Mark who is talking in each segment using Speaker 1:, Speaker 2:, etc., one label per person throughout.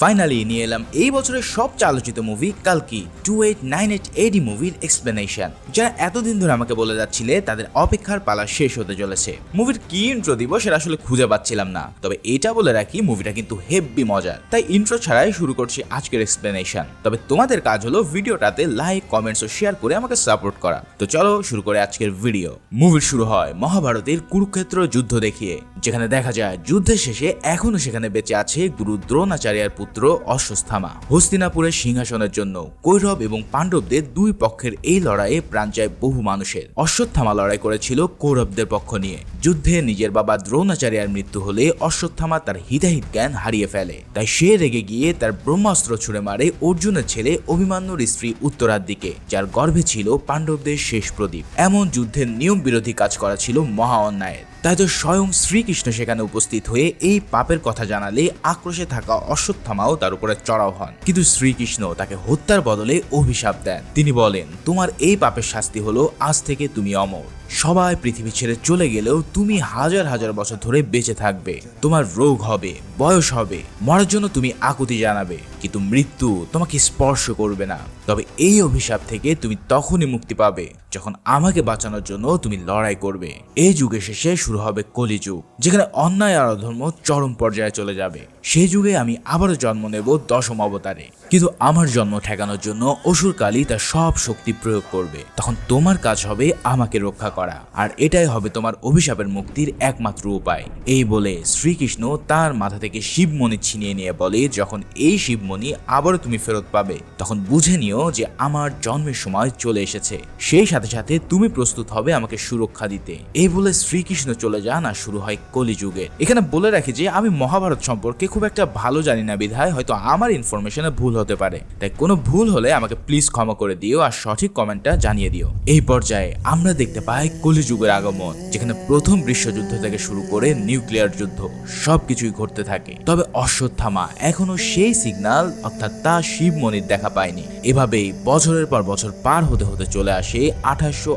Speaker 1: Finally নিয়ে এলাম এই বছরের সবচেয়ে আলোচিত movie কালকি two eight nine eight AD মুভির এক্সপ্লেনেশন যারা এতদিন ধরে আমাকে বলে যাচ্ছিলে তাদের অপেক্ষার পালা শেষ হতে চলেছে। মুভির কি ইন্ট্রো দিব সেটা আসলে খুঁজে পাচ্ছিলাম না, তবে এটা বলে রাখি মুভিটা কিন্তু হেভি মজার। তাই ইন্ট্রো ছাড়াই শুরু করছি আজকের এক্সপ্লেনেশন তবে তোমাদের কাজ হলো ভিডিওটাতে লাইক কমেন্টস ও শেয়ার করে আমাকে সাপোর্ট করা। তো চলো শুরু করে আজকের ভিডিও মুভির শুরু হয় মহাভারতের কুরুক্ষেত্র যুদ্ধ দেখিয়ে, যেখানে দেখা যায় যুদ্ধের শেষে এখনও সেখানে বেঁচে আছে গুরু দ্রোণাচার্যার পুত্র অশ্বত্থামা হস্তিনাপুরের সিংহাসনের জন্য কৈরব এবং পাণ্ডবদের দুই পক্ষের এই লড়াইয়ে প্রাণ যায় বহু মানুষের। অশ্বত্থামা লড়াই করেছিল কৌরবদের পক্ষ নিয়ে। যুদ্ধে নিজের বাবা দ্রোণাচার্যার মৃত্যু হলে অশ্বত্থামা তার হিতাহিত জ্ঞান হারিয়ে ফেলে। তাই সে রেগে গিয়ে তার ব্রহ্মাস্ত্র ছুড়ে মারে অর্জুনের ছেলে অভিমান্যুর স্ত্রী উত্তরার দিকে, যার গর্ভে ছিল পাণ্ডবদের শেষ প্রদীপ। এমন যুদ্ধের নিয়ম বিরোধী কাজ করা ছিল মহা অন্যায়ের। তাই তো স্বয়ং শ্রীকৃষ্ণ সেখানে উপস্থিত হয়ে এই পাপের কথা জানালে আক্রোশে থাকা অশ্বত্থামাও তার উপরে চড়াও হন। কিন্তু শ্রীকৃষ্ণ তাকে হত্যার বদলে অভিশাপ দেন। তিনি বলেন, তোমার এই পাপের শাস্তি হলো আজ থেকে তুমি অমর। সবাই পৃথিবী ছেড়ে চলে গেলেও তুমি হাজার হাজার বছর ধরে বেঁচে থাকবে। তোমার রোগ হবে, বয়স হবে, মরার জন্য তুমি আকুতি জানাবে, কিন্তু মৃত্যু তোমাকে স্পর্শ করবে না। তবে এই অভিশাপ থেকে তুমি তখনই মুক্তি পাবে, যখন আমাকে বাঁচানোর জন্য তুমি লড়াই করবে। এই যুগের শেষে শুরু হবে কলিযুগ, যেখানে অন্যায় আর অধর্ম চরম পর্যায়ে চলে যাবে। সেই যুগে আমি আবারও জন্ম নেব দশম অবতারে। কিন্তু আমার জন্ম ঠেকানোর জন্য অসুর কালী তার সব শক্তি প্রয়োগ করবে। তখন তোমার কাজ হবে আমাকে রক্ষা করা। আর এটাই হবে তোমার অভিশাপের মুক্তির একমাত্র উপায়। এই বলে শ্রীকৃষ্ণ তার মাথা থেকে শিবমণি ছিনিয়ে নিয়ে বলে, যখন এই শিবমণি আবারও তুমি ফেরত পাবে, তখন বুঝে নিও যে আমার জন্মের সময় চলে এসেছে। সেই সাথে সাথে তুমি প্রস্তুত হবে আমাকে সুরক্ষা দিতে। এই বলে শ্রীকৃষ্ণ চলে যান আর শুরু হয় কলিযুগে। এখানে বলে রাখি যে, আমি মহাভারত সম্পর্কে খুব একটা ভালো জানি না বিধায়, হয়তো আমার ইনফরমেশনে ভুল হতে পারে। তাই কোনো ভুল হলে আমাকে প্লিজ ক্ষমা করে দিও আর সঠিক কমেন্টটা জানিয়ে দিও। এই পর্যায়ে আমরা দেখতে পাই কলিযুগের আগমন, যেখানে প্রথম বিশ্বযুদ্ধ থেকে শুরু করে নিউক্লিয়ার যুদ্ধ সবকিছুই ঘটতে থাকে। তবে অশ্বত্থামা এখনও সেই সিগন্যাল অর্থাৎ তা শিবমণির দেখা পায়নি। এভাবেই বছরের পর বছর পার হতে হতে চলে আসে আঠাশশো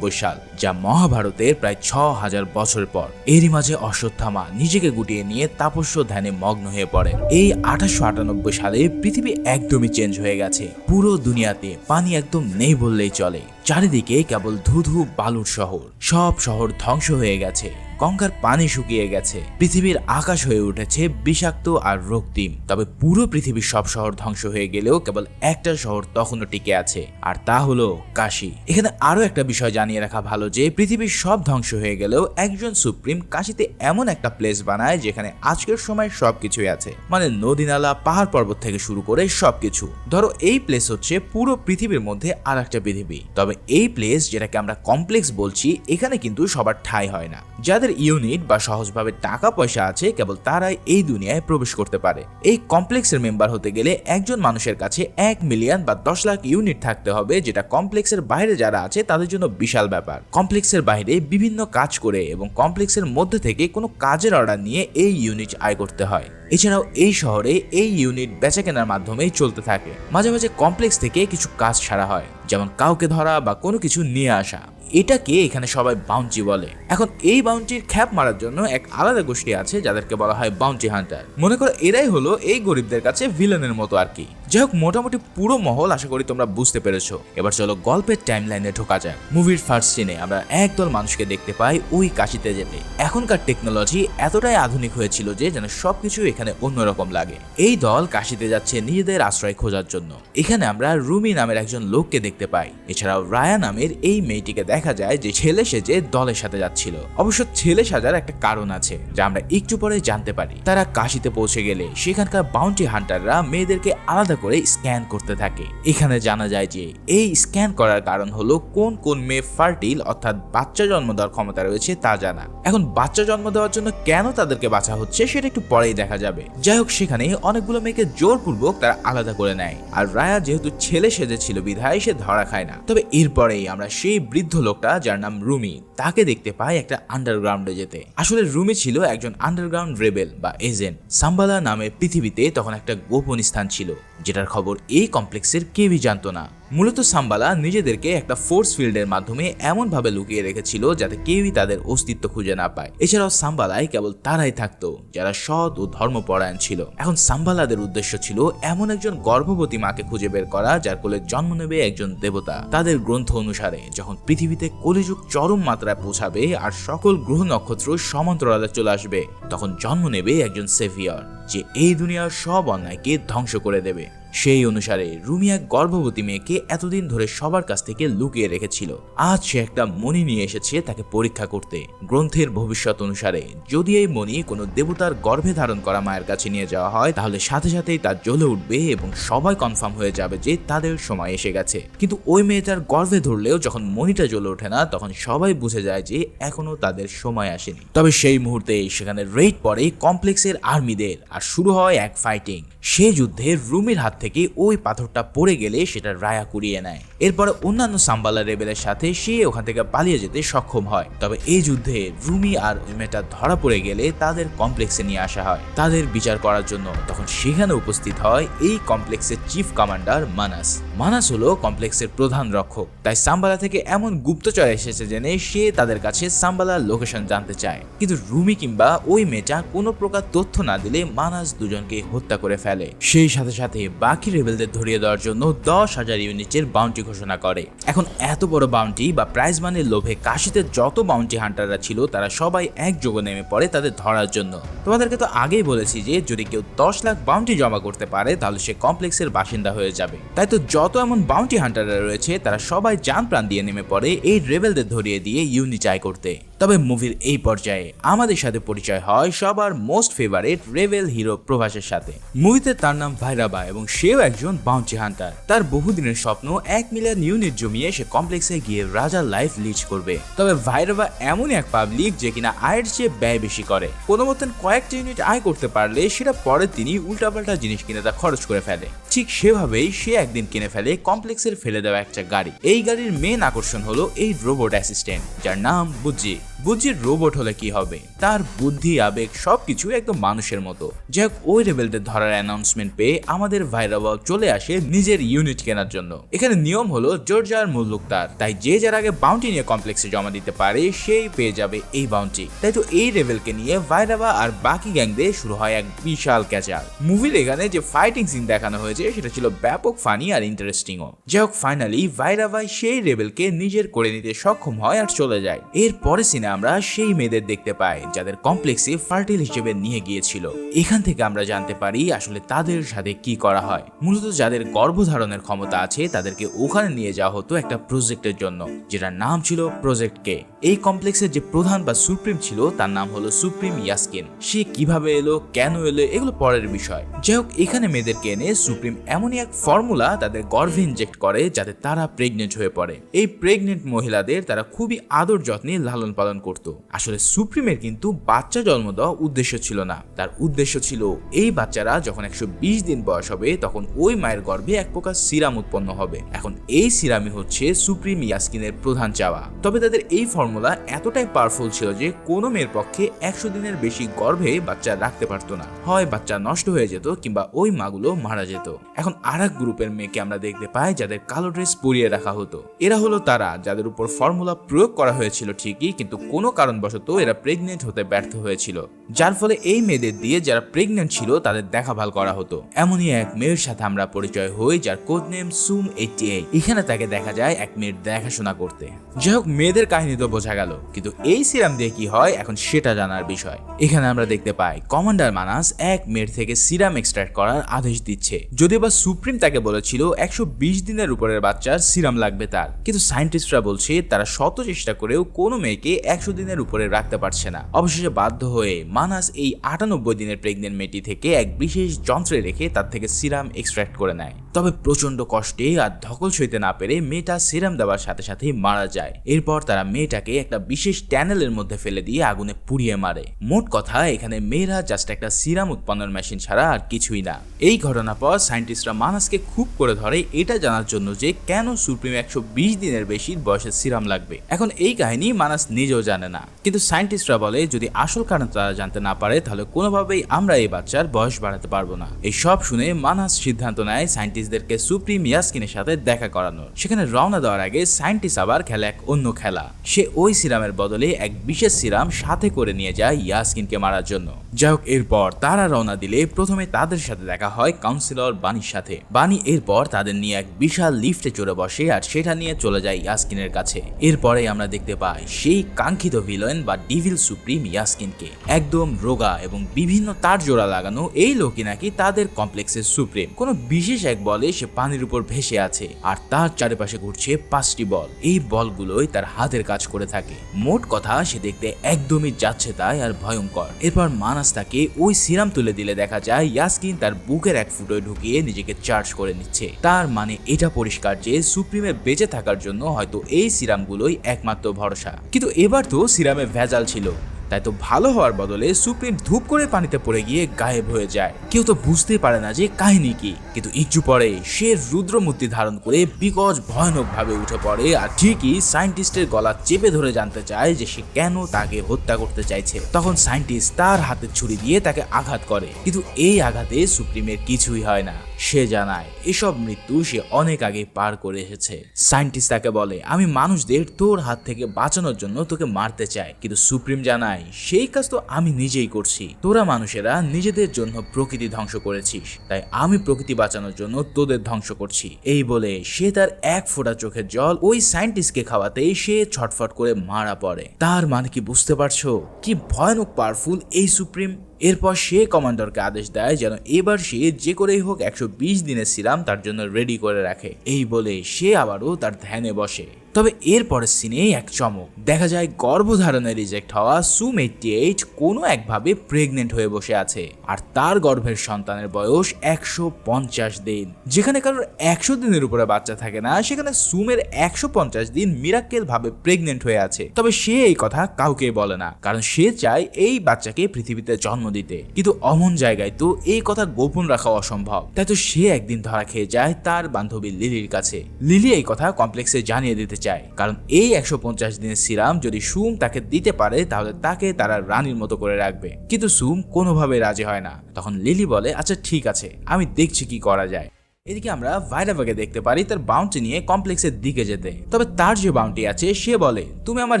Speaker 1: সাল, যা মহাভারতের প্রায় ছ হাজার বছর পর। এরই মাঝে অশ্বত্থামা নিজেকে গুটিয়ে নিয়ে তাপস্য ধ্যানে মগ্ন হয়ে পড়ে। এই আঠাশশো আটানব্বই সালে পৃথিবী একদমই চেঞ্জ হয়ে গেছে। পুরো দুনিয়াতে পানি একদম নেই বললেই চলে। চারিদিকে কেবল ধুধু বালুর শহর। সব শহর ধ্বংস হয়ে গেছে। গঙ্গার পানি শুকিয়ে গেছে। পৃথিবীর আকাশ হয়ে উঠেছে বিষাক্ত আর রক্তিম। তবে পুরো পৃথিবীর সব শহর ধ্বংস হয়ে গেলেও কেবল একটা শহর তখনও টিকে আছে, আর তা হলো কাশি। এখানে আরও একটা বিষয় জানিয়ে রাখা ভালো যে পৃথিবীর সব ধ্বংস হয়ে গেলেও একজন সুপ্রিম কাশিতে এমন একটা প্লেস বানায় যেখানে আজকের সময় সবকিছুই আছে। মানে নদী নালা পাহাড় পর্বত থেকে শুরু করে সবকিছু। ধরো এই প্লেস হচ্ছে পুরো পৃথিবীর মধ্যে আর একটা পৃথিবী। তবে এই প্লেস, যেটাকে আমরা কমপ্লেক্স বলছি, এখানে কিন্তু সবার ঠাঁই হয় না। যাদের ইউনিট বা সহজভাবে টাকা পয়সা আছে, কেবল তারাই এই দুনিয়ায় প্রবেশ করতে পারে। এই কমপ্লেক্সের মেম্বার হতে গেলে একজন মানুষের কাছে এক মিলিয়ন বা দশ লাখ ইউনিট থাকতে হবে, যেটা কমপ্লেক্সের বাইরে যারা আছে তাদের জন্য বিশাল ব্যাপার। কমপ্লেক্সের বাইরে বিভিন্ন কাজ করে এবং কমপ্লেক্সের মধ্যে থেকে কোনো কাজের অর্ডার নিয়ে এই ইউনিট আয় করতে হয়। এছাড়াও এই শহরে এই ইউনিট বেচা কেনার মাধ্যমেই চলতে থাকে। মাঝে মাঝে কমপ্লেক্স থেকে কিছু কাজ ছাড়া হয়, যেমন কাউকে ধরা বা কোনো কিছু নিয়ে আসা। এটাকে এখানে সবাই বাউন্টি বলে। এখন এই বাউন্টির খ্যাপ মারার জন্য এক আলাদা গোষ্ঠী আছে যাদেরকে বলা হয় বাউন্টি হান্টার মনে করো এরাই হলো এই গরিবদের কাছে ভিলেনের মতো আর কি। যাই হোক মোটামুটি পুরো মহল আশা করি তোমরা বুঝতে পেরেছ। এবার চলো গল্পের টাইম লাইনে ঢোকা যাক। মুভির ফার্স্ট সিনে আমরা একদল মানুষকে দেখতে পাই ওই কাশিতে যেতে। এখনকার টেকনোলজি এতটাই আধুনিক হয়েছিল যে যেন সবকিছু এখানে অন্যরকম লাগে। এই দল কাশিতে যাচ্ছে নিজেদের আশ্রয় খোঁজার জন্য। এখানে আমরা রুমি নামের একজন লোককে দেখতে পাই। এছাড়াও রায়া নামের এই মেয়েটিকে দেখা যায় যে ছেলে সেজে দলের সাথে যাচ্ছিল। অবশ্য ছেলে সাজার একটা কারণ আছে, যা আমরা একটু পরে জানতে পারি। তারা কাশিতে পৌঁছে গেলে সেখানকার বাউন্টি হান্টাররা মেয়েদেরকে আলাদা করে স্ক্যান করতে থাকে। এখানে জানা যায় যে, এই স্ক্যান করার কারণ হলো কোন কোন মেয়ে ফার্টিল অর্থাৎ বাচ্চা জন্ম দেওয়ার ক্ষমতা রয়েছে তা জানা। এখন বাচ্চা জন্ম দেওয়ার জন্য কেন তাদেরকে বাঁচা হচ্ছে সেটা একটু পরেই দেখা যাবে। যাই হোক, সেখানে অনেকগুলো মেয়েকে জোরপূর্বক তারা আলাদা করে নেয়। আর রায়া যেহেতু ছেলে সেজেছিল বিধায় সে ধরা খায় না। তবে এরপরেই আমরা সেই বৃদ্ধ লোকটা যার নাম রুমি, তাকে দেখতে পাই একটা আন্ডারগ্রাউন্ডে যেতে। আসলে রুমি ছিল একজন আন্ডারগ্রাউন্ড রেবেল বা এজেন্ট সাম্বালা নামে পৃথিবীতে তখন একটা গোপন স্থান ছিল যেটার খবর এই কমপ্লেক্সের কেউই জানত না। মূলত সাম্বালা নিজেদেরকে একটা ফোর্স ফিল্ডের মাধ্যমে এমনভাবে লুকিয়ে রেখেছিল যাতে কেউই তাদের অস্তিত্ব খুঁজে না পায়। এছাড়াও সাম্বালায় কেবল তারাই থাকতো, যারা সৎ ও ধর্মপরায়ণ ছিল। এখন সাম্বালাদের উদ্দেশ্য ছিল এমন একজন গর্ভবতী মাকে খুঁজে বের করা, যার কোলে জন্ম নেবে একজন দেবতা। তাদের গ্রন্থ অনুসারে, যখন পৃথিবীতে কলিযুগ চরম মাত্রায় পৌঁছাবে আর সকল গ্রহ নক্ষত্র সমান্তরালে চলে আসবে, তখন জন্ম নেবে একজন সেভিয়র, যে এই দুনিয়ার সব অন্যায়কে ধ্বংস করে দেবে। সেই অনুসারে রুমি এক গর্ভবতী মেয়েকে এতদিন ধরে সবার কাছ থেকে লুকিয়ে রেখেছিল। আজ সে একটা মণি নিয়ে এসেছে তাকে পরীক্ষা করতে। গ্রন্থের ভবিষ্যৎ অনুসারে যদি এই মণি কোনো দেবতার গর্ভে ধারণ করা মায়ের কাছে নিয়ে যাওয়া হয়, তাহলে সাথে সাথেই তা জ্বলে উঠবে এবং সবাই কনফার্ম হয়ে যাবে যে তাদের সময় এসে গেছে। কিন্তু ওই মেয়েটার গর্ভে ধরলেও যখন মণিটা জ্বলে ওঠে না, তখন সবাই বুঝে যায় যে এখনও তাদের সময় আসেনি। তবে সেই মুহূর্তে সেখানে রেড পড়ে কমপ্লেক্সের আর্মিদের আর শুরু হয় এক ফাইটিং সে যুদ্ধে রুমির হাত থেকে ওই পাথরটা পড়ে গেলে সেটা রায়া কুড়িয়ে নেয়। এরপরে অন্যান্য সাম্বালা রেবেলের সাথে সে ওখান থেকে পালিয়ে যেতে সক্ষম হয়। তবে এই যুদ্ধে রুমি আর মেয়েটা ধরা পড়ে গেলে তাদের কমপ্লেক্সে নিয়ে আসা হয়। তাদের বিচার করার জন্য তখন সেখানে উপস্থিত হয় এই কমপ্লেক্সের চিফ কমান্ডার মানাস। মানাস হলো কমপ্লেক্সের প্রধান রক্ষক। তাই সাম্বালা থেকে এমন গুপ্তচর এসেছে জেনে সে তাদের কাছে সাম্বালার লোকেশন জানতে চায়। কিন্তু রুমি কিংবা ওই মেয়েটা কোনো প্রকার তথ্য না দিলে মানাস দুজনকে হত্যা করে ফেলে। সেই সাথে সাথে বাকি রেবেলদের ধরিয়ে দেওয়ার জন্য দশ হাজার ইউনিটের বাউন্টি ঘোষণা করে। এখন এত বড় বাউন্টি বা প্রাইজ মানের লোভে কাশিতে যত বাউন্টি হান্টাররা ছিল, তারা সবাই একযোগে নেমে পড়ে তাদের ধরার জন্য। তোমাদেরকে তো আগেই বলেছি যে, যদি কেউ দশ লাখ বাউন্টি জমা করতে পারে, তাহলে সে কমপ্লেক্সের বাসিন্দা হয়ে যাবে। তাই তো যত এমন বাউন্টি হান্টাররা রয়েছে, তারা সবাই যান প্রাণ দিয়ে নেমে পড়ে এই রেবেলদের ধরিয়ে দিয়ে ইউনিট চাই করতে। তবে মুভির এই পর্যায়ে আমাদের সাথে পরিচয় হয় সবার মোস্ট ফেভারিট রেভেল হিরো প্রভাসের সাথে। মুভিতে তার নাম ভাইরাবা এবং সেও একজন বাউন্টি হান্টার তার বহুদিনের স্বপ্ন এক মিলিয়ন ইউনিট জমিয়ে সে কমপ্লেক্সে গিয়ে রাজার লাইফ লিচ করবে। তবে ভাইরাবা এমনই এক পাবলিক যে কিনা আয়ের চেয়ে ব্যয় বেশি করে। কোনো মতন কয়েকটি ইউনিট আয় করতে পারলে সেটা পরে তিনি উল্টাপাল্টা জিনিস কিনে তা খরচ করে ফেলে। ঠিক সেভাবেই সে একদিন কিনে ফেলে কমপ্লেক্সের ফেলে দেওয়া একটা গাড়ি। এই গাড়ির মেন আকর্ষণ হলো এই রোবট অ্যাসিস্ট্যান্ট যার নাম বুজ্জি। বুজ্জির রোবট হলে কি হবে? তার বুদ্ধি, আবেগ সবকিছু একদম মানুষের মতো। যাই ওই রেবেলদের ধরার অ্যানাউন্সমেন্ট পেয়ে আমাদের ভাইরাবাও চলে আসে নিজের ইউনিট কেনার জন্য। এখানে নিয়ম হলো জোরজার মুল্লুক তার। তাই যে যার আগে বাউন্টি নিয়ে কমপ্লেক্সে জমা দিতে পারে, সেই পেয়ে যাবে এই বাউন্টি তাই তো এই রেবেলকে নিয়ে ভাইরাবা আর বাকি গ্যাংদের শুরু হয় এক বিশাল ক্যাচাল মুভির এখানে যে ফাইটিং সিন দেখানো হয়েছে, সেটা ছিল ব্যাপক ফানি আর ইন্টারেস্টিংও যাই হোক ফাইনালি ভাইরাবাই সেই রেবেলকে নিজের করে নিতে সক্ষম হয় আর চলে যায়। এর পরে সিনে আমরা সেই মেয়েদের দেখতে পাই, যাদের কমপ্লেক্সে ফার্টিল হিসেবে নিয়ে গিয়েছিল। এখান থেকে আমরা জানতে পারি আসলে তাদের সাথে কি করা হয়। মূলত যাদের গর্ভধারণের ক্ষমতা আছে, তাদেরকে ওখানে নিয়ে যাওয়া হতো একটা প্রজেক্টের জন্য, যেটার নাম ছিল প্রজেক্ট কে। এই কমপ্লেক্সের যে প্রধান বা সুপ্রিম ছিল, তার নাম হলো সুপ্রিম ইয়াসকিন। সে কীভাবে এলো, কেন এলো, এগুলো পরের বিষয়। যাই হোক, এখানে মেয়েদেরকে এনে সুপ্রিম এমনই এক ফর্মুলা তাদের গর্ভে ইনজেক্ট করে, যাতে তারা প্রেগনেন্ট হয়ে পড়ে। এই প্রেগনেন্ট মহিলাদের তারা খুবই আদর যত্নে লালন পালন করত। আসলে সুপ্রিমের কিন্তু বাচ্চা জন্ম দেওয়া উদ্দেশ্য ছিল না। তার উদ্দেশ্য ছিল, এই বাচ্চারা যখন একশো বিশ দিন বয়স হবে, তখন ওই মায়ের গর্ভে এক প্রকার সিরাম উৎপন্ন হবে। এখন এই সিরামই হচ্ছে সুপ্রিম ইয়াসকিনের প্রধান চাওয়া। তবে তাদের এই ফর্মুলা এতটাই পাওয়ারফুল ছিল যে কোনো মেয়ের পক্ষে একশো দিনের বেশি গর্ভে বাচ্চা রাখতে পারতো না। হয় বাচ্চা নষ্ট হয়ে যেত কিংবা ওই মাগুলো মারা যেত। এখন আর এক গ্রুপের মেয়েকে আমরা দেখতে পাই যাদের কালো ড্রেস পরিয়ে রাখা হতো। এরা হলো তারা, যাদের উপর ফর্মুলা প্রয়োগ করা হয়েছিল ঠিকই, কিন্তু কোনো কারণবশত এরা প্রেগনেন্ট হতে ব্যর্থ হয়েছিল, যার ফলে এই মেয়েদের দিয়ে যারা প্রেগনেন্ট ছিল তাদের দেখাভাল করা হতো। এমনই এক মেয়ের সাথে আমরা পরিচয় হই, যার কোড নেম সুম এইটি এখানে তাকে দেখা যায় এক মেয়ের দেখাশোনা করতে। যাই হোক, মেয়েদের কাহিনী তো বোঝা গেল, কিন্তু এই সিরাম দিয়ে কি হয়, এখন সেটা জানার বিষয়। এখানে আমরা দেখতে পাই, কমান্ডার মানাস এক মেয়ের থেকে সিরাম এক্সট্রাক্ট করার আদেশ দিচ্ছে। যদিও বা সুপ্রিম তাকে বলেছিল, একশো বিশ দিনের উপরের বাচ্চার সিরাম লাগবে তার। কিন্তু সায়েন্টিস্টরা বলছে, তারা শত চেষ্টা করেও কোনো মেয়েকে একশো দিনের উপরে রাখতে পারছে না। অবশেষে বাধ্য হয়ে মানাস এই আটানব্বই দিনের প্রেগনেন্ট মেয়েটি থেকে এক বিশেষ যন্ত্রে রেখে তার থেকে সিরাম এক্সট্র্যাক্ট করে নেয়। তবে প্রচণ্ড কষ্টে আর ধকল সইতে না পেরে মেয়েটা সিরাম দেওয়ার সাথে সাথেই মারা যায়। এরপর তারা মেয়েটাকে একটা বিশেষ ট্যানেলের মধ্যে ফেলে দিয়ে আগুনে পুড়িয়ে মারে। মোট কথা, এখানে মেয়েরা জাস্ট একটা সিরাম উৎপন্নের মেশিন ছাড়া আর কিছুই না। এই ঘটনার পর সায়েন্টিস্টরা মানাসকে খুব করে ধরে এটা জানার জন্য যে কেন সুপ্রিম একশো বিশ দিনের বেশি বয়সের সিরাম লাগবে। এখন এই কাহিনী মানাস নিজেও জানে না। কিন্তু সায়েন্টিস্টরা বলে, যদি আসল কারণ তারা জানতে না পারে, তাহলে কোনোভাবেই আমরা এই বাচ্চার বয়স বাড়াতে পারব না। এই সব শুনে মানাস সিদ্ধান্ত নেয় সায়েন্টিস্ট সায়েন্টিস্টদেরকে সুপ্রিম ইয়াসকিনের সাথে দেখা করানোর। সেখানে রওনা দেওয়ার আগে সায়েন্টিস্ট আবার খেলে এক অন্য খেলা। সে ওই সিরামের বদলে এক বিশেষ সিরাম সাথে করে নিয়ে যায় ইয়াসকিনকে মারার জন্য। যাই হোক এরপর তারা রওনা দিলে প্রথমে তাদের সাথে দেখা হয় কাউন্সিলর বানির সাথে। বানি এরপর তাদের নিয়ে এক বিশাল লিফটে চড়ে বসে আর সেটা নিয়ে চলে যায় ইয়াসকিনের কাছে। এরপরে আমরা দেখতে পাই সেই কাঙ্ক্ষিত ভিলেন বা ডিভিল সুপ্রিম ইয়াসকিনকে। একদম রোগা এবং বিভিন্ন তার জোড়া লাগানো এই লোকই নাকি তাদের কমপ্লেক্সের সুপ্রিম। কোনো বিশেষ এক বলে সে পানির উপর ভেসে আছে, আর তার চারিপাশে ঘুরছে পাঁচটি বল। এই বলগুলোই তার হাতের কাজ করে থাকে। মোট কথা, সে দেখতে একদমই যাচ্ছে তাই আর ভয়ঙ্কর। এরপর মানাস তাকে ওই সিরাম তুলে দিলে দেখা যায়, ইয়াসকিন তার বুকের এক ফুটোয় ঢুকিয়ে নিজেকে চার্জ করে নিচ্ছে। তার মানে এটা পরিষ্কার যে সুপ্রিমে বেঁচে থাকার জন্য হয়তো এই সিরামগুলোই একমাত্র ভরসা। কিন্তু এবার তো সিরামে ভেজাল ছিল। তাই তো ভালো হওয়ার বদলে সুপ্রিম ধূপ করে পানিতে পড়ে গিয়ে গায়েব হয়ে যায়। কেউ তো বুঝতেই পারে না যে কাহিনী কি। কিন্তু একটু পরে সে রুদ্রমূর্তি ধারণ করে বিকজ ভয়ানক ভাবে উঠে পড়ে আর ঠিকই সায়েন্টিস্টের গলা চেপে ধরে জানতে চায় যে সে কেন তাকে হত্যা করতে চাইছে। তখন সায়েন্টিস্ট তার হাতে ছুরি দিয়ে তাকে আঘাত করে। কিন্তু এই আঘাতে সুপ্রিমের কিছুই হয় না। সে জানায়, এসব মৃত্যু সে অনেক আগে পার করে এসেছে। সায়েন্টিস্ট তাকে বলে, আমি মানুষদের তোর হাত থেকে বাঁচানোর জন্য তোকে মারতে চাই। কিন্তু সুপ্রিম জানায়, সেই কাজ তো আমি নিজেই করছি। তোরা মানুষেরা নিজেদের জন্য প্রকৃতি ধ্বংস করেছিস। তাই আমি প্রকৃতি বাঁচানোর জন্য তোদের ধ্বংস করছি। এই বলে সে তার এক ফোঁটা চোখের জল ওই সায়েন্টিস্টকে খাওয়াতেই সে ছটফট করে মারা পড়ে। তার মানে কি বুঝতে পারছ? কি ভয়ানক পাওয়ারফুল এই সুপ্রিম? এরপর সে কমান্ডারকে আদেশ দেয় যেন এবার সে যে করেই হোক একশো বিশ দিনের সিরাম তার জন্য রেডি করে রাখে। এই বলে সে আবারও তার ধ্যানে বসে। তবে এর পরের সিনে এক চমক। দেখা যায় গর্ভধারণে রিজেক্ট হওয়া সুম এইটটি এইট কোনো একভাবে প্রেগনেন্ট হয়ে বসে আছে। আর তার গর্ভের সন্তানের বয়স একশো পঞ্চাশ দিন। যেখানে কারোর একশো দিনের উপরে বাচ্চা থাকে না, সেখানে সুমের একশো পঞ্চাশ দিন মিরাক্কেল ভাবে প্রেগনেন্ট হয়ে আছে। তবে সে এই কথা কাউকে বলে না, কারণ সে চায় এই বাচ্চাকে পৃথিবীতে জন্ম দিতে। কিন্তু অমন জায়গায় তো এই কথা গোপন রাখা অসম্ভব। তাই তো সে একদিন ধরা খেয়ে যায় তার বান্ধবী লিলির কাছে। লিলি এই কথা কমপ্লেক্সে জানিয়ে দিতে চায় কারণ এই একশো পঞ্চাশ দিনের সিরাম যদি সুম তাকে দিতে পারে, তাহলে তাকে তারা রানীর মতো করে রাখবে। কিন্তু সুম কোনোভাবে রাজি হয় না। তখন লিলি বলে আচ্ছা ঠিক আছে, আমি দেখছি কি করা যায়। এদিকে আমরা ভাইরাভাকে দেখতে পারি তার বাউন্টি নিয়ে কমপ্লেক্সের দিকে যেতে। তবে তার যে বাউন্টি আছে, সে বলে, তুমি আমার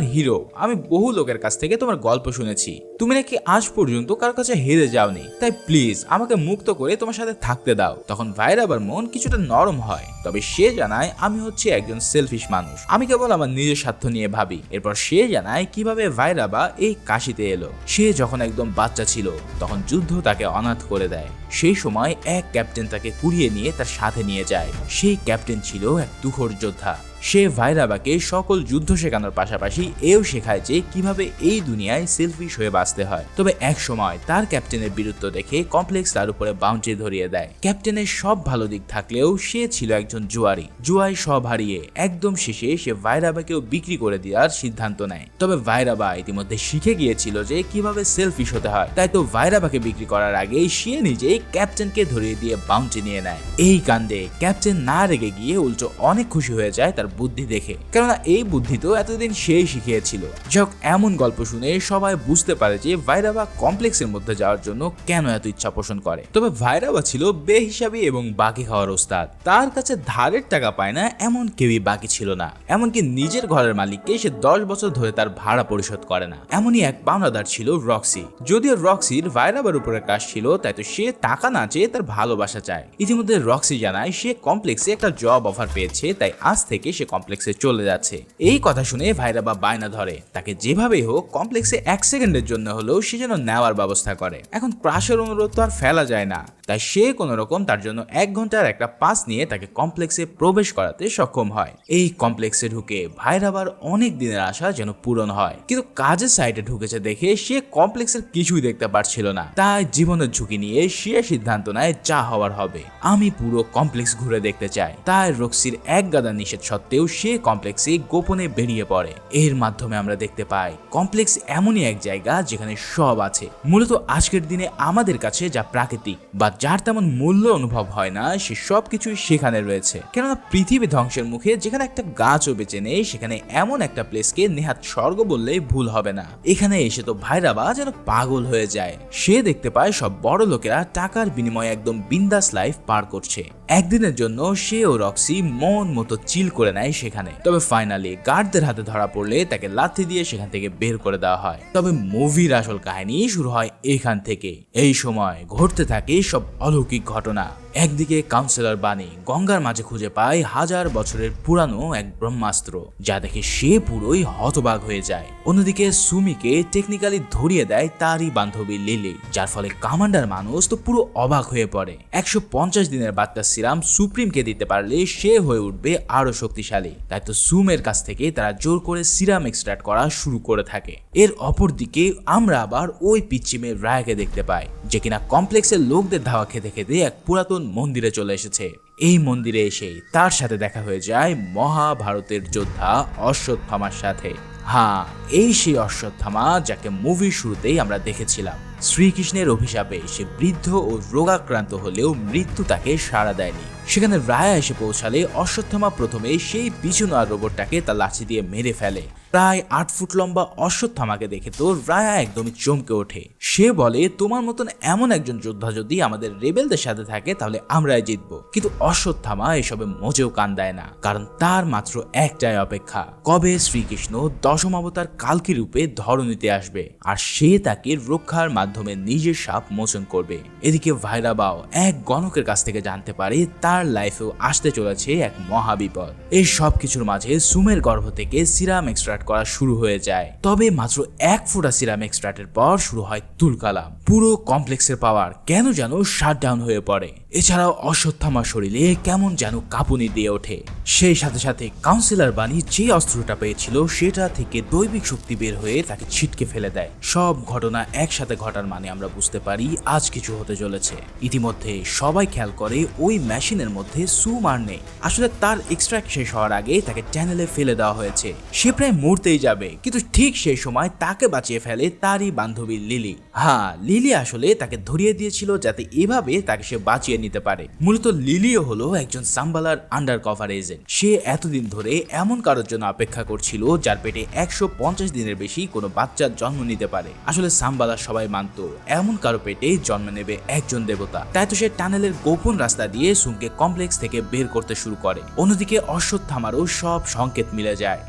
Speaker 1: হিরো আমি বহু লোকের কাছ থেকে তোমার গল্প শুনেছি। তুমি নাকি আজ পর্যন্ত কারও কাছে হেরে যাওনি। তাই প্লিজ আমাকে মুক্ত করে তোমার সাথে থাকতে দাও। তখন ভাইরাবার মন কিছুটা নরম হয়। তবে সে জানায়, আমি হচ্ছে একজন সেলফিশ মানুষ। আমি কেবল আমার নিজের স্বার্থ নিয়ে ভাবি। এরপর সে জানায়, কীভাবে ভাইরাবা এই কাশিতে এলো? সে যখন একদম বাচ্চা ছিল, তখন যুদ্ধ তাকে অনাথ করে দেয়। সেই সময় এক ক্যাপ্টেন তাকে কুড়িয়ে নিয়ে তার সাথে নিয়ে যায়। সেই ক্যাপ্টেন ছিল এক তুখর যোদ্ধা। সে ভাইরাবাকে সকল যুদ্ধ শেখানোর পাশাপাশি এও শেখায় যে কীভাবে এই দুনিয়ায় সেলফিশ হয়ে বাঁচতে হয়। তবে এক সময় তার ক্যাপ্টেনের বীরত্ব দেখে কমপ্লেক্স তার উপরে বাউন্ডারি ধরিয়ে দেয়। ক্যাপ্টেনের সব ভালো দিক থাকলেও সে ছিল একজন জুয়ারি। জুয়াই সব হারিয়ে একদম শেষে সে ভাইরাবাকেও বিক্রি করে দেওয়ার সিদ্ধান্ত নেয়। তবে ভাইরাবা ইতিমধ্যে শিখে গিয়েছিল যে কীভাবে সেলফিশ হতে হয়। তাই তো ভাইরাবাকে বিক্রি করার আগেই সে নিজেই ক্যাপ্টেনকে ধরিয়ে দিয়ে বাউন্ডারি নিয়ে নেয়। এই কাণ্ডে ক্যাপ্টেন না রেগে গিয়ে উল্টো অনেক খুশি হয়ে যায় তার বুদ্ধি দেখে। কেননা এই বুদ্ধি তো এতদিন সেই শিখিয়েছিল। যাক, এমন গল্প শুনে সবাই বুঝতে পারে যে ভাইরাবা কমপ্লেক্সের মধ্যে যাওয়ার জন্য কেন এত ইচ্ছা পোষণ করে। তবে ভাইরাবা ছিল বেহিসাবি এবং বাকি খাওয়ার ওস্তাদ। তার কাছে ধারের টাকা পায় না এমন কেউই বাকি ছিল না। এমনকি নিজের ঘরের মালিককে সে দশ বছর ধরে তার ভাড়া পরিশোধ করে না। এমনই এক পাওনাদার ছিল রক্সি। যদিও রক্সির ভাইরাবার উপরে কাজ ছিল তাই তো সে টাকা না চেয়ে তার ভালোবাসা চায়। ইতিমধ্যে রক্সি জানায় সে কমপ্লেক্সে একটা জব অফার পেয়েছে, তাই আজ থেকে সে কমপ্লেক্সে চলে যাচ্ছে। এই কথা শুনে ভাইরাবা বায়না ধরে। তাকে যেভাবেই হোক কমপ্লেক্সে এক সেকেন্ডের জন্য হলেও সে যেন নেওয়ার ব্যবস্থা করে। এখন ক্রাশের অনুরোধ তো আর ফেলা যায় না। তাই সে কোনো রকম তার জন্য এক ঘণ্টার একটা পাস নিয়ে তাকে কমপ্লেক্সে প্রবেশ করাতে সক্ষম হয়। এই কমপ্লেক্সে ঢুকে ভাইরাবার অনেক দিনের আশা যেন পূরণ হয়। কিন্তু কাজের সাইডে ঢুকেছে দেখে সে কমপ্লেক্সের কিছুই দেখতে পারছিল না। তাই জীবনের ঝুঁকি নিয়ে সে সিদ্ধান্ত নেয় যা হওয়ার হবে। আমি পুরো কমপ্লেক্স ঘুরে দেখতে চাই। তাই রক্সির এক গাদা নিষেধ সত্ত্বেও সে কমপ্লেক্সে গোপনে বেরিয়ে পড়ে। এর মাধ্যমে আমরা দেখতে পাই, কমপ্লেক্স এমনই এক জায়গা যেখানে সব আছে। মূলত আজকের দিনে আমাদের কাছে যা প্রাকৃতিক বা যার তেমন মূল্য অনুভব হয় না, সে সব কিছুই সেখানে রয়েছে। কেননা পৃথিবী ধ্বংসের মুখে যেখানে একটা গাছও বেঁচে নেই, সেখানে এমন একটা প্লেসকে নেহাত স্বর্গ বললেই ভুল হবে না। এখানে এসে তো ভাইরাবা যেন পাগল হয়ে যায়। সে দেখতে পায় সব বড় লোকেরা টাকার বিনিময়ে একদম বিন্দাস লাইফ পার করছে। একদিনের জন্য সে ও রক্সি মন মতো চিল করে নেয় সেখানে। তবে ফাইনালি গার্ডদের হাতে ধরা পড়লে তাকে লাথি দিয়ে সেখান থেকে বের করে দেওয়া হয়। তবে মুভির আসল কাহিনী শুরু হয় এখান থেকে। এই সময় ঘটতে থাকে সব অলৌকিক ঘটনা। একদিকে কাউন্সিলর বাণী, গঙ্গার মাঝে খুঁজে পায় হাজার বছরের পুরানো এক ব্রহ্মাস্ত্র, যা দেখে সে পুরোই হতবাক হয়ে যায়। অন্যদিকে সুমিকে টেকনিক্যালি ধরিয়ে দেয় তারই বান্ধবী লিলি, যার ফলে কামান্ডার মানুষ তো পুরো অবাক হয়ে পড়ে। একশো পঞ্চাশ দিনের বার্তা সিরাম সুপ্রিমকে দিতে পারলে সে হয়ে উঠবে আরও শক্তিশালী। তাই তো সুমের কাছ থেকে তারা জোর করে সিরাম এক্সট্রাক্ট করা শুরু করে থাকে। এর অপর দিকে আমরা আবার ওই পিচ্চিমের রায়কে দেখতে পাই, যে কিনা কমপ্লেক্সের লোকদের ধাওয়া খেতে খেতে এক পুরাতন মন্দিরে চলে এসেছে। এই মন্দিরে এসে তার সাথে দেখা হয়ে যায় মহাভারতের যোদ্ধা অশ্বত্থামার সাথে। হ্যাঁ এই সেই অশ্বত্থামা যাকে মুভি শুরুতেই আমরা দেখেছিলাম। শ্রীকৃষ্ণের অভিশাপে সে বৃদ্ধ ও রোগাক্রান্ত হলেও মৃত্যু তাকে সাড়া দেয়নি। সেখানে রায়া এসে পৌঁছালে অশ্বত্থামা প্রথমে সেই পিছু নেওয়ার রোবটটাকে তার লাঠি দিয়ে মেরে ফেলে। প্রায় আট ফুট লম্বা অশ্বত্থামাকে দেখে তো রায়া একদমই চমকে ওঠে। সে বলে, তোমার মতন এমন একজন যোদ্ধা যদি আমাদের রেবেলদের সাথে থাকে, তাহলে আমরাই জিতবো। কিন্তু অশ্বত্থামা এসবে মোজেও কান দেয় না, কারণ তার মাত্র একটাই অপেক্ষা। কবে শ্রীকৃষ্ণ দশম অবতার কালকি রূপে ধরণীতে আসবে, আর সে তাকে রক্ষার মাধ্যমে নিজের সাপ মোচন করবে। এদিকে ভাইরাবাও এক গণকের কাছ থেকে জানতে পারে, তার লাইফেও আসতে চলেছে এক মহাবিপদ। এই সব কিছুর মাঝে সুমের গর্ভ থেকে সিরাম এক্সট্রাক্ট করা শুরু হয়ে যায়। তবে মাত্র এক ফোঁটা সিরাম এক্সট্রাক্টের পর শুরু হয় তুলকালাম পুরো কমপ্লেক্সের পাওয়ার কেন যেন শাটডাউন হয়ে পড়ে। এছাড়াও অশ্বত্থামার শরীরে কেমন যেন কাঁপুনি দিয়ে ওঠে। সেই সাথে সাথে কাউন্সিলর বাণী যে অস্ত্রটা পেয়েছিল সেটা থেকে দৈবিক শক্তি বের হয়ে তাকে ছিটকে ফেলে দেয়। সব ঘটনা একসাথে ঘটার মানে আমরা বুঝতে পারি আজ কিছু হতে চলেছে। ইতিমধ্যে সবাই খেয়াল করে ওই মেশিনের মধ্যে সুম আর নেই। আসলে তার এক্সট্রাক্ট শেষ হওয়ার আগে তাকে চ্যানেলে ফেলে দেওয়া হয়েছে। সে প্রায় মরতেই যাবে। কিন্তু ঠিক সেই সময় তাকে বাঁচিয়ে ফেলে তারই বান্ধবী লিলি। হ্যাঁ লিলি আসলে তাকে ধরিয়ে দিয়েছিল যাতে এভাবে তাকে সে বাঁচিয়ে নিতে পারে। মূলত লিলিও হলো একজন সাম্বালার আন্ডার কভার এজেন্ট সে এতদিন ধরে এমন কারোর জন্য অপেক্ষা করছিল যার পেটে একশো পঞ্চাশ দিনের বেশি কোনো বাচ্চার জন্ম নিতে পারে। আসলে সাম্বালা সবাই মানত, এমন কারও পেটে জন্ম নেবে একজন দেবতা। তাই তো সে টানেলের গোপন রাস্তা দিয়ে সুমকে কমপ্লেক্স থেকে বের করতে শুরু করে। অন্যদিকে অশ্বত্থামারও সব সংকেত মিলে যায়।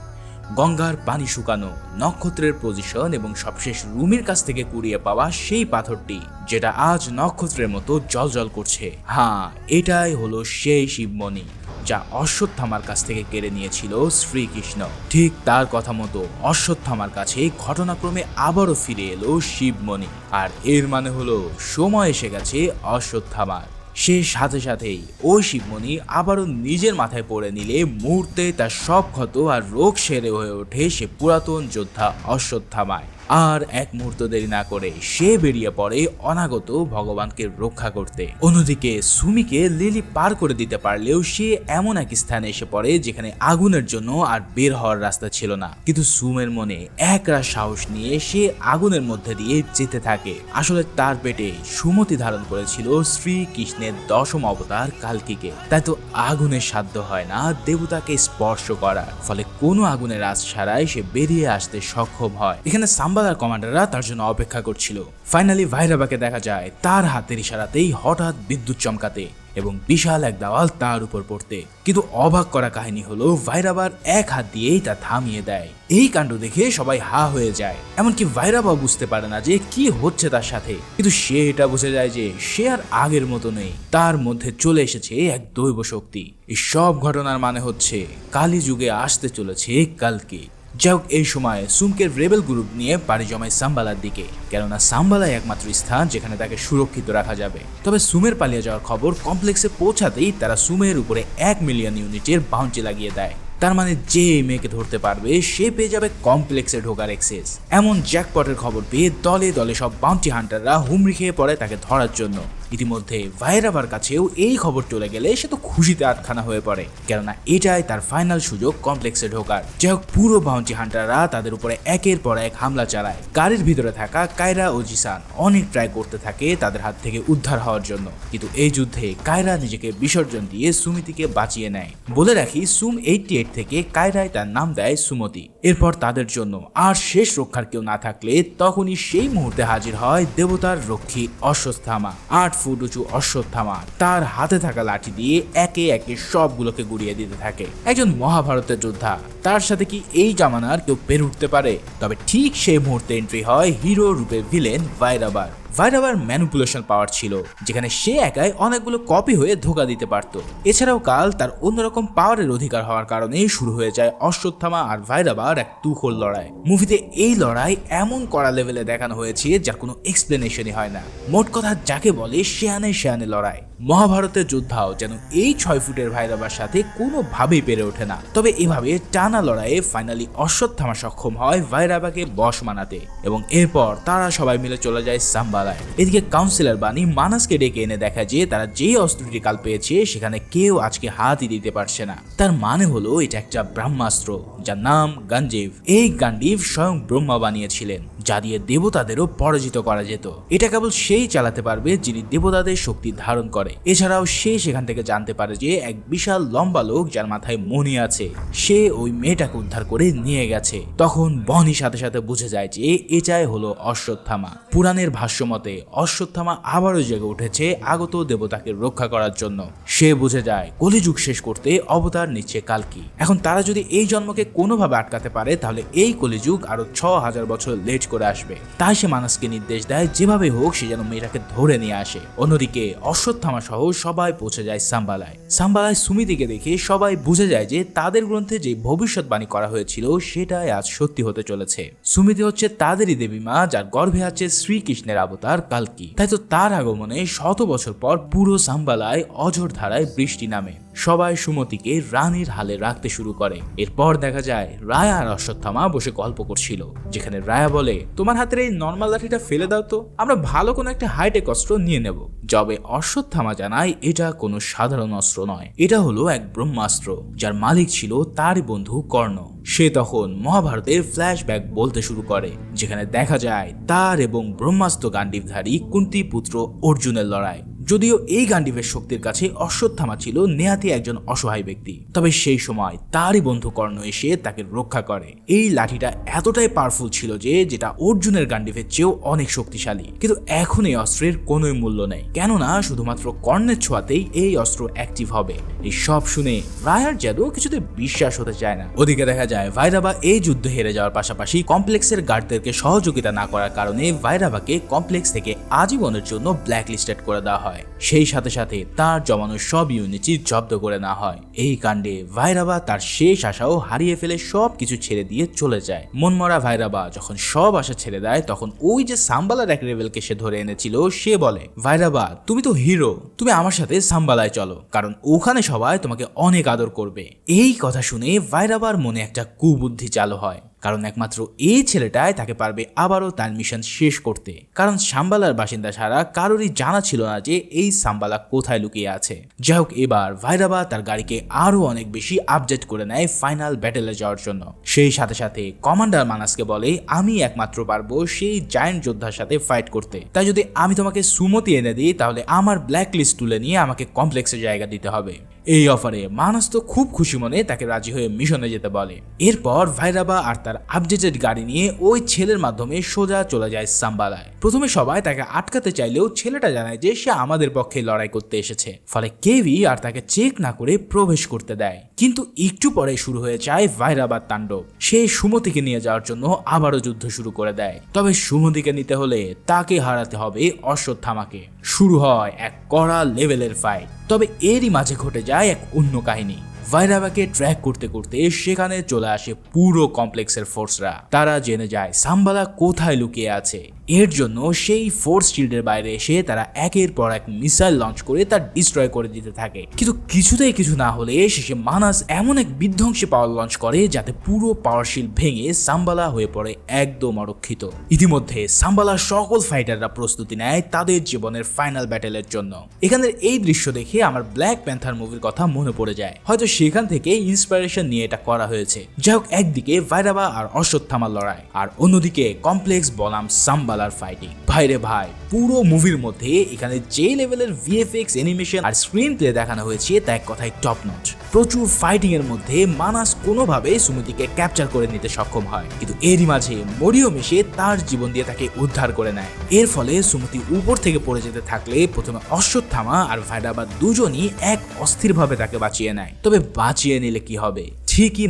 Speaker 1: গঙ্গার পানি শুকানো, নক্ষত্রের পজিশন এবং সবশেষ রুমির কাছ থেকে কুড়িয়ে পাওয়া সেই পাথরটি, যেটা আজ নক্ষত্রের মতো জলজল করছে। হ্যাঁ এটাই হলো সেই শিবমণি, যা অশ্বত্থামার কাছ থেকে কেড়ে নিয়েছিল শ্রীকৃষ্ণ। ঠিক তার কথা মতো অশ্বত্থামার কাছে ঘটনাক্রমে আবারও ফিরে এলো শিবমণি। আর এর মানে হলো, সময় এসে গেছে অশ্বত্থামার। সে সাথে সাথেই ওই শিবমণি আবারও নিজের মাথায় পড়ে নিলে মুহূর্তে তার সব ক্ষত আর রোগ সেরে হয়ে ওঠে সে পুরাতন যোদ্ধা অশ্বত্থামায়। আর এক মুহূর্ত দেরি না করে সে বেরিয়ে পড়ে অনাগত ভগবানকে রক্ষা করতে। অন্যদিকে সুমিকে লিলি পার করে দিতে পারলেও সে এমন এক স্থানে এসে পড়ে যেখানে আগুনের জন্য আর বের হওয়ার রাস্তা ছিল না। কিন্তু সুমের মনে একরা সাহস নিয়ে সে আগুনের মধ্যে দিয়ে যেতে থাকে। আসলে তার পেটে সুমতি ধারণ করেছিল শ্রীকৃষ্ণের দশম অবতার কালকিকে। তাই তো আগুনের সাধ্য হয় না দেবতাকে স্পর্শ করার। ফলে কোনো আগুনের আজ ছাড়াই সে বেরিয়ে আসতে সক্ষম হয়। এখানে সাম্বালার কমান্ডাররা তার জন্য অপেক্ষা করছিল। ফাইনালি ভাইরাবাকে দেখা যায়, তার হাতের ইশারাতেই হঠাৎ বিদ্যুৎ চমকাতে এবং বিশাল এক দেওয়াল তার উপর পড়তে। কিন্তু অবাক করা কাহিনী হলো, ভাইরাবার এক হাত দিয়েই তা থামিয়ে দেয়। এই কাণ্ড দেখে সবাই হা হয়ে যায়। এমনকি ভাইরাবা বুঝতে পারে না যে কি হচ্ছে তার সাথে। কিন্তু সে এটা বুঝে যায় যে সে আর আগের মতো নেই। তার মধ্যে চলে এসেছে এক দৈব শক্তি। এই সব ঘটনার মানে হচ্ছে কালী যুগে আসতে চলেছে কালকে। যাই হোক এই সময় সুমকের রেবেল গ্রুপ নিয়ে পাড়ি জমায় সাম্বালার দিকে, কেননা সাম্বালাই একমাত্র স্থান যেখানে তাকে সুরক্ষিত রাখা যাবে। তবে সুমের পালিয়ে যাওয়ার খবর কমপ্লেক্সে পৌঁছাতেই তারা সুমের উপরে এক মিলিয়ন ইউনিটের বাউন্টি লাগিয়ে দেয়। তার মানে যে মেয়েকে ধরতে পারবে, সে পেয়ে যাবে কমপ্লেক্সে ঢোকার এক্সেস এমন জ্যাকপটের খবর পেয়ে দলে দলে সব বাউন্টি হান্টাররা হুমড়ি খেয়ে পড়ে তাকে ধরার জন্য। ইতিমধ্যে ভাইরাবার কাছেও এই খবর চলে গেলে সে তো খুশিতে আটখানা হয়ে পড়ে। কেননা এটাই তার ফাইনাল সুযোগ কমপ্লেক্সে ঢোকার। যাই হোক, পুরো বাউন্টি হান্টাররা তাদের উপরে একের পর এক হামলা চালায়। গাড়ির ভিতরে থাকা কায়রা ও জিসান অনেক ট্রাই করতে থাকে তাদের হাত থেকে উদ্ধার হওয়ার জন্য। কিন্তু এই যুদ্ধে কায়রা নিজেকে বিসর্জন দিয়ে সুমিতিকে বাঁচিয়ে নেয়। বলে রাখি, সুম এইটটি এইট থেকে কায়রায় তার নাম দেয় সুমতি। এরপর তাদের জন্য আর শেষ রক্ষার কেউ না থাকলে তখনই সেই মুহূর্তে হাজির হয় দেবতার রক্ষী অশ্বত্থামা। আট ফুট উঁচু অশ্বত্থামা তার হাতে থাকা লাঠি দিয়ে একে একে সবগুলোকে গুড়িয়ে দিতে থাকে। একজন মহাভারতের যোদ্ধা, তার সাথে কি এই জামানার কেউ পেরে উঠতে পারে? তবে ঠিক সেই মুহূর্তে এন্ট্রি হয় হিরো রূপে ভিলেন ভাইরাবার। ভাইরাবার ম্যানুপুলেশন পাওয়ার ছিল, যেখানে সে একাই অনেকগুলো কপি হয়ে ধোকা দিতে পারত। এছাড়াও কাল তার অন্যরকম পাওয়ারের অধিকার হওয়ার কারণেই শুরু হয়ে যায় অশ্বত্থামা আর ভাইরাবার এক তুখোর লড়াই। মুভিতে এই লড়াই এমন কড়া লেভেলে দেখানো হয়েছে যার কোনো এক্সপ্লেনেশনই হয় না। মোট কথা যাকে বলে শেয়ানে শেয়ানে লড়াই। মহাভারতের যোদ্ধাও যেন এই ছয় ফুটের ভাইরাবার সাথে কোনোভাবেই পেরে ওঠে না। তবে এভাবে টানা লড়াইয়ে ফাইনালি অশ্বত্থামা সক্ষম হয় ভাইরাবাকে বশ মানাতে এবং এরপর তারা সবাই মিলে চলে যায় সাম্বালায়। এদিকে কাউন্সিলর বাণী মানাসকে ডেকে এনে দেখা যে তারা যে অস্ত্রটি কাল পেয়েছে সেখানে কেউ আজকে হাতই দিতে পারছে না। তার মানে হলো এটা একটা ব্রহ্মাস্ত্র, যার নাম গাঞ্জেভ এই গান্ডিভ স্বয়ং ব্রহ্মা বানিয়েছিলেন, যা দিয়ে দেবতাদেরও পরাজিত করা যেত। এটা কেবল সেই চালাতে পারবে যিনি দেবতাদের শক্তি ধারণ করে এছাড়াও সে সেখান থেকে জানতে পারে যে এক বিশাল লম্বা লোক যার মাথায় মণি আছে, সে ওই মেয়েটাকে উদ্ধার করে নিয়ে গেছে। তখন বনি সাথে সাথে বুঝে যায় যে এটাই হলো অশ্বত্থামা। পুরাণের ভাষ্য মতে অশ্বত্থামা আবারও জেগে উঠেছে আগত দেবতাকে রক্ষা করার জন্য। সে বুঝে যায়, কলিযুগ শেষ করতে অবতার নিচ্ছে কালকি এখন তারা যদি এই জন্মকে কোনোভাবে আটকাতে পারে, তাহলে এই কলিযুগ আরও ছ হাজার বছর লেট করে আসবে। তাই সে মানসকে নির্দেশ দেয়, যেভাবে হোক সে যেন মেয়েটাকে ধরে নিয়ে আসে। অন্যদিকে অশ্বত্থামা সহ সবাই পৌঁছে যায় সাম্বালায়। সাম্বালায় সুমিতিকে দেখে সবাই বুঝে যায় যে তাদের গ্রন্থে যে ভবিষ্যৎবাণী করা হয়েছিল, সেটাই আজ সত্যি হতে চলেছে। সুমিতি হচ্ছে তাদেরই দেবী মা, যার গর্ভে আছে শ্রীকৃষ্ণের অবতার কালকি। তাই তো তার আগমনে শত বছর পর পুরো সাম্বালায় অঝোর ধারায় বৃষ্টি নামে। সবাই সুমতিকে রানীর হালে রাখতে শুরু করে। এরপর দেখা যায়, রায়া আর অশ্বত্থামা বসে গল্প করছিল, যেখানে রায়া বলে, তোমার হাতের এই নর্মাল লাঠিটা ফেলে দাও তো, আমরা ভালো কোনো একটা হাইটেক অস্ত্র নিয়ে নেব। যবে অশ্বত্থামা জানায়, এটা কোনো সাধারণ অস্ত্র নয়, এটা হলো এক ব্রহ্মাস্ত্র, যার মালিক ছিল তার বন্ধু কর্ণ। সে তখন মহাভারতের ফ্ল্যাশব্যাক বলতে শুরু করে, যেখানে দেখা যায়, তার এবং ব্রহ্মাস্ত্র গান্ডিবধারী কুন্তি পুত্র অর্জুনের লড়াই। যদিও এই গান্ডিবের শক্তির কাছে অশ্বত্থামা ছিল নেহাতি একজন অসহায় ব্যক্তি। তবে সেই সময় তারই বন্ধু কর্ণ এসে তাকে রক্ষা করে। এই লাঠিটা এতটাই পাওয়ারফুল ছিল যে, যেটা অর্জুনের গান্ডিবের চেয়েও অনেক শক্তিশালী। কিন্তু এখন এই অস্ত্রের কোনো মূল্য নেই। কেননা শুধুমাত্র কর্ণের ছোঁয়াতেই এই অস্ত্র অ্যাক্টিভ হবে। এই সব শুনে রায়ার জাদু কিছুতে বিশ্বাস হতে চায় না। ওদিকে দেখা যায়, ভাইরাবা এই যুদ্ধ হেরে যাওয়ার পাশাপাশি কমপ্লেক্সের গার্ডদেরকে সহযোগিতা না করার কারণে ভাইরাবাকে কমপ্লেক্স থেকে আজীবনের জন্য ব্ল্যাক লিস্টেড করে দেওয়া হয়। সেই সাথে সাথে তার জমানো সব ইউনিটই জব্দ করে নেওয়া হয়। এই কাণ্ডে ভাইরাবা তার শেষ আশাও হারিয়ে ফেলে সব কিছু ছেড়ে দিয়ে চলে যায়। মনমরা ভাইরাবা যখন সব আশা ছেড়ে দেয়, তখন ওই যে সাম্বালার এক রেবেলকে সে ধরে এনেছিল, সে বলে, ভাইরাবা, তুমি তো হিরো তুমি আমার সাথে সাম্বালায় চলো, কারণ ওখানে সবাই তোমাকে অনেক আদর করবে। এই কথা শুনে ভাইরাবার মনে একটা কুবুদ্ধি চালু হয়। কারণ একমাত্র এই ছেলেটাই তাকে পারবে আবারও তার মিশন শেষ করতে। কারণ সাম্বালার বাসিন্দা ছাড়া কারোরই জানা ছিল না যে এই সাম্বালা কোথায় লুকিয়ে আছে। যাই হোক এবার ভাইরাবা তার গাড়িকে আরও অনেক বেশি আপডেট করে নেয় ফাইনাল ব্যাটেলে যাওয়ার জন্য। সেই সাথে সাথে কমান্ডার মানাসকে বলে, আমি একমাত্র পারব সেই জায়ান্ট যোদ্ধার সাথে ফাইট করতে। তাই যদি আমি তোমাকে সুমতি এনে দিই, তাহলে আমার ব্ল্যাক লিস্ট তুলে নিয়ে আমাকে কমপ্লেক্সে জায়গা দিতে হবে। এই অফারে মানস তো খুব খুশি মনে তাকে রাজি হয়ে মিশনে যেতে বলে। এরপর ভাইরাবা আর তার আপডেটেড গাড়ি নিয়ে ওই ছেলের মাধ্যমে সোজা চলে যায় সাম্বালায়। প্রথমে সবাই তাকে আটকাতে চাইলেও ছেলেটা জানায় যে সে আমাদের পক্ষে লড়াই করতে এসেছে। ফলে কেভি আর তাকে চেক না করে প্রবেশ করতে দেয়। কিন্তু একটু পরে শুরু হয়ে যায় ভাইরাবার তাণ্ডব। সে সুমতিকে নিয়ে যাওয়ার জন্য আবারও যুদ্ধ শুরু করে দেয়। তবে সুমতিকে নিতে হলে তাকে হারাতে হবে অশ্বত্থামাকে। শুরু হয় এক কড়া লেভেলের ফাইট তবে এরই মাঝে ঘটে যায় এক অন্য কাহিনী। ভাইরাবাকে ট্র্যাক করতে করতে সেখানে চলে আসে পুরো কমপ্লেক্সের ফোর্সরা তারা জেনে যায়, সাম্বালা কোথায় লুকিয়ে আছে? এর জন্য সেই ফোর্স শিল্ডের বাইরে এসে তারা একের পর এক মিসাইল লঞ্চ করে তা ডিস্ট্রয় করে দিতে থাকে। কিন্তু কিছুতেই কিছু না হলে শেষে মানাস এমন এক বিধ্বংসী পাওয়ার লঞ্চ করে যাতে পুরো পাওয়ার শিল্ড ভেঙে সাম্বালা হয়ে পড়ে একদম অরক্ষিত। ইতিমধ্যে সাম্বালার সকল ফাইটাররা প্রস্তুতি নেয় তাদের জীবনের ফাইনাল ব্যাটেলের জন্য। এখানের এই দৃশ্য দেখে আমার ব্ল্যাক প্যান্থার মুভির কথা মনে পড়ে যায়। হয়তো সেখান থেকে ইন্সপিরেশন নিয়ে এটা করা হয়েছে। যাই হোক, একদিকে ভাইরাবা আর অশ্বত্থামার লড়াই, আর অন্যদিকে কমপ্লেক্স বনাম সাম্বালা সাম্বালার ফাইটিং ভাইরে ভাই, পুরো মুভির মধ্যে এখানে যে লেভেলের ভিএফএক্স অ্যানিমেশন আর স্ক্রিন প্লে দেখানো হয়েছে, তা এক কথায় টপ নচ প্রচুর ফাইটিং এর মধ্যে মানাস কোনোভাবে সুমতিকে ক্যাপচার করে নিতে সক্ষম হয়। কিন্তু এরই মাঝে মরিও মিশে তার জীবন দিয়ে তাকে উদ্ধার করে নেয়। এর ফলে সুমতি উপর থেকে পড়ে যেতে থাকলে প্রথমে অশ্বত্থামা আর ভাইরাবাদ দুজনই এক অস্থিরভাবে তাকে বাঁচিয়ে নেয়। তবে বাঁচিয়ে নিলে কি হবে? ঠিকই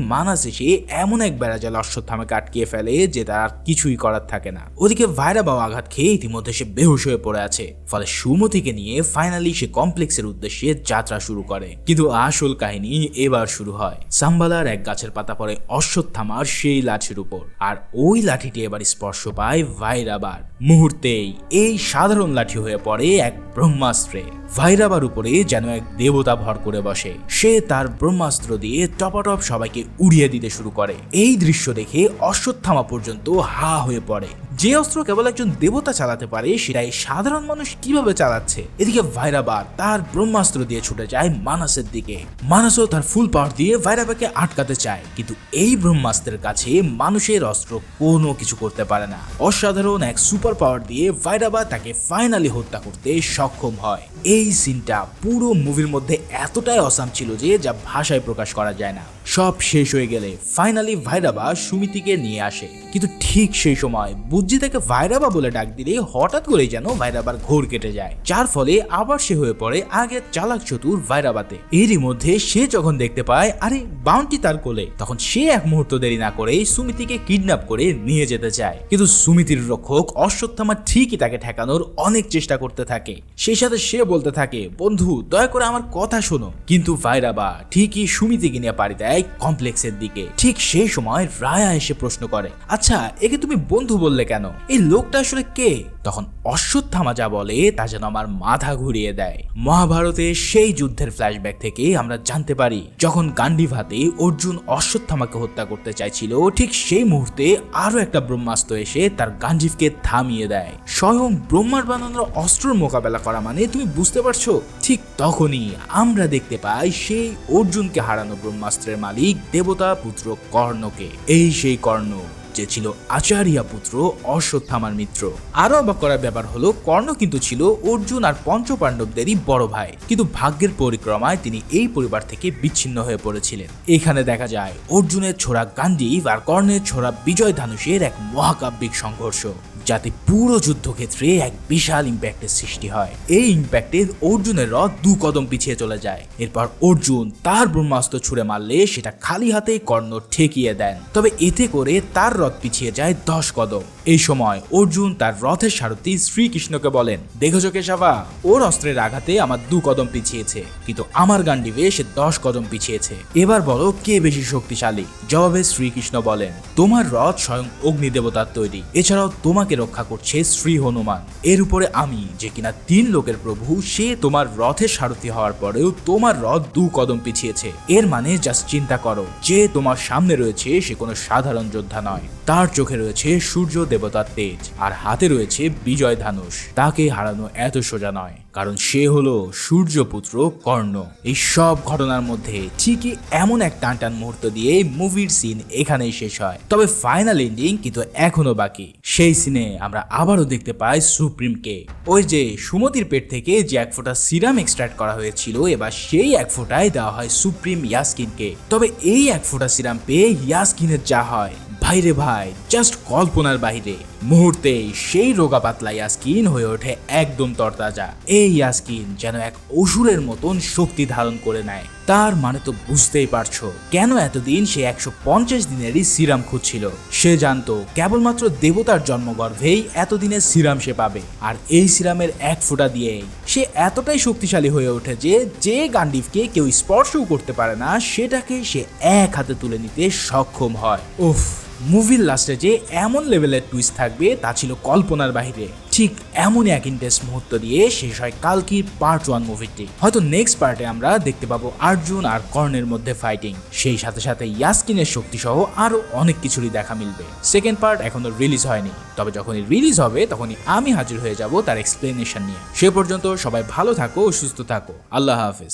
Speaker 1: এসে এমন এক বেড়াজাল অশ্বত্থামাকে আটকিয়ে ফেলে যে তার আর কিছুই করার থাকে না। ওদিকে ভাইরাবাও আঘাত খেয়ে ইতিমধ্যে সে বেহুশ হয়ে পড়ে আছে। ফলে সুমতিকে নিয়ে ফাইনালি সে কমপ্লেক্সের উদ্দেশ্যে যাত্রা শুরু করে। কিন্তু আসল কাহিনী এবার শুরু হয়। সাম্বালার এক গাছের পাতা পড়ে অশ্বত্থামার সেই লাঠির উপর। আর ওই লাঠিটি এবার স্পর্শ পায় ভাইরাবার মুহূর্তেই এই সাধারণ লাঠি হয়ে পড়ে এক ব্রহ্মাস্ত্রে। ভাইরাবার উপরে যেন এক দেবতা ভর করে বসে। সে তার ব্রহ্মাস্ত্র দিয়ে টপাটপ সবাইকে উড়িয়ে দিতে শুরু করে। এই দৃশ্য দেখে অশ্বত্থামা পর্যন্ত হা হয়ে পড়ে। যে অস্ত্র কেবল একজন দেবতা চালাতে পারে, সেটাই সাধারণ মানুষ কীভাবে চালাচ্ছে? এদিকে ভাইরাবার তার ব্রহ্মাস্ত্র দিয়ে ছুটে যায় মানাসের দিকে। মানাসও তার ফুল পাওয়ার দিয়ে ভাইরাবাকে আটকাতে চায়। কিন্তু এই ব্রহ্মাস্ত্রের কাছে মানুষের অস্ত্র কোনো কিছু করতে পারে না। অসাধারণ এক সুপার পাওয়ার দিয়ে ভাইরাবা তাকে ফাইনালি হত্যা করতে সক্ষম হয়। এই সিনটা পুরো মুভির মধ্যে এতটাই অসাম ছিল যে যা ভাষায় প্রকাশ করা যায় না। সব শেষ হয়ে গেলে ফাইনালি ভাইরাবা সুমিতিকে নিয়ে আসে। কিন্তু ঠিক সেই সময় বুজ্জি তাকে ভাইরাবা বলে ডাক দিলে হঠাৎ করে যেন ভাইরাবার ঘোর কেটে যায়। যার ফলে আবার সে হয়ে পড়ে আগের চালাক চতুর ভাইরাবাতে। এরই মধ্যে সে যখন দেখতে পায়, আরে, বাউন্টি তার কোলে। তখন সে এক মুহূর্ত দেরি না করেই সুমিতিকে কিডন্যাপ করে নিয়ে যেতে চায়। কিন্তু সুমিতির রক্ষক অশ্বত্থামা ঠিকই তাকে ঠেকানোর অনেক চেষ্টা করতে থাকে। সেই সাথে সে বলতে থাকে, বন্ধু, দয়া করে আমার কথা শোনো। কিন্তু ভাইরাবা ঠিকই সুমিতিকে নিয়ে পাড়ি দেয় কমপ্লেক্সের দিকে। ঠিক সেই সময় রায়া এসে প্রশ্ন করে আচ্ছা একে তুমি বন্ধু বললে কেন? এই লোকটা আসলে কে? তখন অশ্বত্থামা যা বলে, তা যেন আমার মাথা ঘুরিয়ে দেয়। মহাভারতে সেই যুদ্ধের ফ্ল্যাশব্যাক থেকে আমরা জানতে পারি, যখন গান্ডিভাতে অর্জুন অশ্বত্থামাকে হত্যা করতে চাইছিল, ঠিক সেই মুহূর্তে আরও একটা ব্রহ্মাস্ত্র এসে তার গান্ডিভকে থামিয়ে দেয়। স্বয়ং ব্রহ্মার বানানোর অস্ত্রর মোকাবেলা করা মানে তুমি বুঝতে পারছ? ঠিক তখনই আমরা দেখতে পাই সেই অর্জুনকে হারানো ব্রহ্মাস্ত্রের মালিক দেবতা পুত্র কর্ণকে। এই সেই কর্ণ। যে ছিল আচারিয়া পুত্র, অশ্বত্থামার মিত্র। আরও অবাক করার ব্যাপার হলো, কর্ণ কিন্তু ছিল অর্জুন আর পঞ্চপাণ্ডবদেরই বড় ভাই। কিন্তু ভাগ্যের পরিক্রমায় তিনি এই পরিবার থেকে বিচ্ছিন্ন হয়ে পড়েছিলেন। এখানে দেখা যায়, অর্জুনের ছোড়া গান্ধী আর কর্ণের ছোড়া বিজয় ধানুষের এক মহাকাব্যিক সংঘর্ষ। যাতে পুরো যুদ্ধক্ষেত্রে এক বিশাল ইম্প্যাক্টের সৃষ্টি হয়। এই ইম্প্যাক্টে অর্জুনের রথ দু কদম পিছিয়ে চলে যায়। এরপর অর্জুন তার ব্রহ্মাস্ত্র ছুড়ে মারলে সেটা খালি হাতে কর্ণ ঠেকিয়ে দেন। তবে এতে করে তার রথ পিছিয়ে যায় দশ কদম। এই সময় অর্জুন তার রথের সারথি শ্রীকৃষ্ণকে বলেন, দেখেছ কেশাবা ওর অস্ত্রের আঘাতে আমার দু কদম পিছিয়েছে, কিন্তু আমার গান্ডিবে সে দশ কদম পিছিয়েছে। এবার বলো, কে বেশি শক্তিশালী? জবাবে শ্রীকৃষ্ণ বলেন, তোমার রথ স্বয়ং অগ্নি দেবতার তৈরি। এছাড়াও তোমাকে রক্ষা করছে শ্রী হনুমান। এর উপরে আমি যে কিনা তিন লোকের প্রভু, সে তোমার রথের সারথি হওয়ার পরেও তোমার রথ দু কদম পিছিয়েছে। এর মানে জাস্ট চিন্তা করো, যে তোমার সামনে রয়েছে সে কোনো সাধারণ যোদ্ধা নয়। তার চোখে রয়েছে সূর্য দেবতার তেজ, আর হাতে রয়েছে বিজয় ধানুষ। তাকে হারানো এত সোজা নয়, কারণ সে হলো সূর্যপুত্র কর্ণ। এই সব ঘটনার মধ্যে ঠিকই এমন এক টান টান মুহূর্ত দিয়ে মুভির সিন এখানেই শেষ হয়। তবে ফাইনাল এন্ডিং কিন্তু এখনও বাকি। সেই সিনে আমরা আবারও দেখতে পাই সুপ্রিমকে। ওই যে সুমতির পেট থেকে যে এক ফোঁটা সিরাম এক্সট্রাক্ট করা হয়েছিল, এবার সেই এক ফোঁটায় দেওয়া হয় সুপ্রিম ইয়াসকিনকে। তবে এই এক ফোঁটা সিরাম পেয়ে ইয়াসকিনের যা হয় ভাইরে ভাই জাস্ট কল্পনার বাইরে মুহূর্তেই সেই রোগা পাতলা ইয়াসকিন হয়ে ওঠে একদম তরতাজা। এই ইয়াসকিন যেন এক অসুরের মতন শক্তি ধারণ করে নেয়। তার মানে তো বুঝতেই পারছ, কেন এতদিন সে একশো পঞ্চাশ দিনেরই সিরাম খুঁজছিল? সে জানতো, কেবলমাত্র দেবতার জন্মগর্ভেই এতদিনের সিরাম সে পাবে। আর এই সিরামের এক ফোঁটা দিয়েই সে এতটাই শক্তিশালী হয়ে ওঠে যে যে গান্ডিভকে কেউ স্পর্শও করতে পারে না সেটাকে সে এক হাতে তুলে নিতে সক্ষম হয়। উফ! মুভির লাস্টে যে এমন লেভেলের টুইস্ট থাকবে, তা ছিল কল্পনার বাইরে ঠিক এমনই এক ইন্টারেস্ট মুহূর্ত দিয়ে শেষ হয় কালকির পার্ট ওয়ান মুভিটি হয়তো নেক্সট পার্টে আমরা দেখতে পাবো অর্জুন আর কর্ণের মধ্যে ফাইটিং সেই সাথে সাথে ইয়াসকিনের শক্তি সহ আরও অনেক কিছুরই দেখা মিলবে। সেকেন্ড পার্ট এখনও রিলিজ হয়নি। তবে যখনই রিলিজ হবে, তখনই আমি হাজির হয়ে যাব তার এক্সপ্লেনেশন নিয়ে। সে পর্যন্ত সবাই ভালো থাকো, সুস্থ থাকো। আল্লাহ হাফেজ।